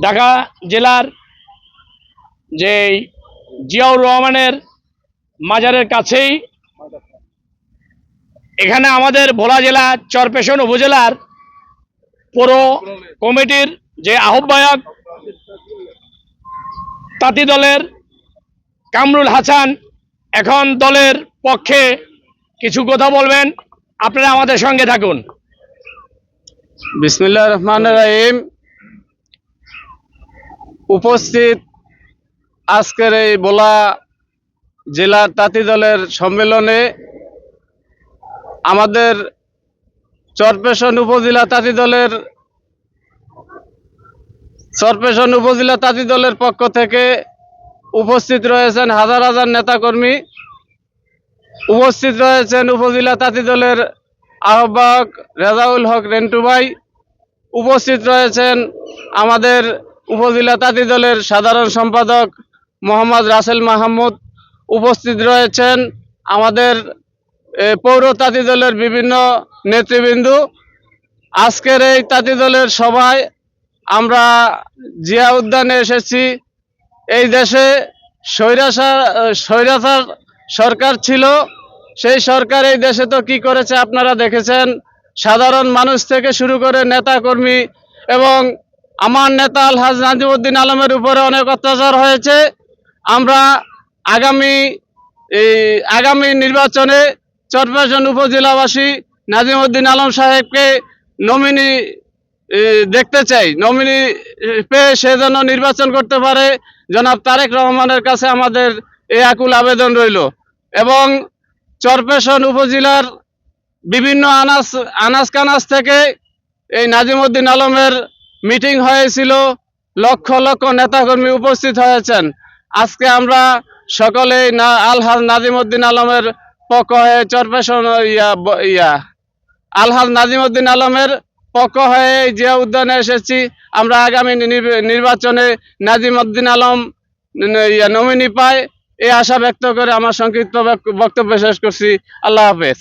ঢাকা জেলার যে জিয়াউর রহমানের মাজারের কাছেই এখানে আমাদের ভোলা জেলা চরপেশন উপজেলার পৌর কমিটির যে আহ্বায়ক তাঁতি দলের কামরুল হাসান এখন দলের পক্ষে কিছু কথা বলবেন। আপনারা আমাদের সঙ্গে থাকুন। বিসমিল্লাহ রহমান রাহিম। উপস্থিত আজকের এই বোলা জেলার তাঁতি দলের সম্মেলনে আমাদের চরপেশন উপজেলা তাঁতি দলের চরপেশন উপজেলা তাঁতি দলের পক্ষ থেকে উপস্থিত রয়েছেন হাজার হাজার নেতাকর্মী। উপস্থিত রয়েছেন উপজেলা তাঁতি দলের আহ্বায়ক রেজাউল হক রেন্টু ভাই। উপস্থিত রয়েছেন আমাদের উপজেলা তাঁতি দলের সাধারণ সম্পাদক মোহাম্মদ রাসেল মাহমুদ উপস্থিত রয়েছেন আমাদের পৌর তাঁতি দলের বিভিন্ন নেতৃবৃন্দ। আজকের এই তাঁতি দলের সভায় আমরা জিয়া উদ্যানে এসেছি। এই দেশে স্বৈরাচার স্বৈরাচার সরকার ছিল। সেই সরকার এই দেশে তো কি করেছে আপনারা দেখেছেন। সাধারণ মানুষ থেকে শুরু করে নেতা কর্মী এবং আমার নেতা আলহাজ নাজিমুদ্দিন আলমের উপরে অনেক অত্যাচার হয়েছে। আমরা আগামী এই আগামী নির্বাচনে চরপেশন উপজেলাবাসী নাজিমুদ্দিন আলম সাহেবকে নমিনি দেখতে চাই। নমিনি পেয়ে সে যেন নির্বাচন করতে পারে। জনাব তারেক রহমানের কাছে আমাদের এই আকুল আবেদন রইল। এবং চরপেশন উপজেলার বিভিন্ন আনাস আনাস কানাস থেকে এই নাজিমুদ্দিন আলমের মিটিং হয়েছিল, লক্ষ লক্ষ নেতাকর্মী উপস্থিত হয়েছেন। আজকে আমরা সকলেই না, আলহাজ নাজিমুদ্দিন আলমের পক্ষ হয়ে চরপেশন ইয়া ইয়া। আলহাজ নাজিমুদ্দিন আলমের পক্ষ হয়ে যে উদ্যানে এসেছি, আমরা আগামী নির্ব- নির্বাচনে নাজিমুদ্দিন আলম ইয়া নমিনি পায়। এই আশা ব্যক্ত করে আমার সংক্ষিপ্ত বক্তব্য শেষ করছি। আল্লাহ হাফেজ।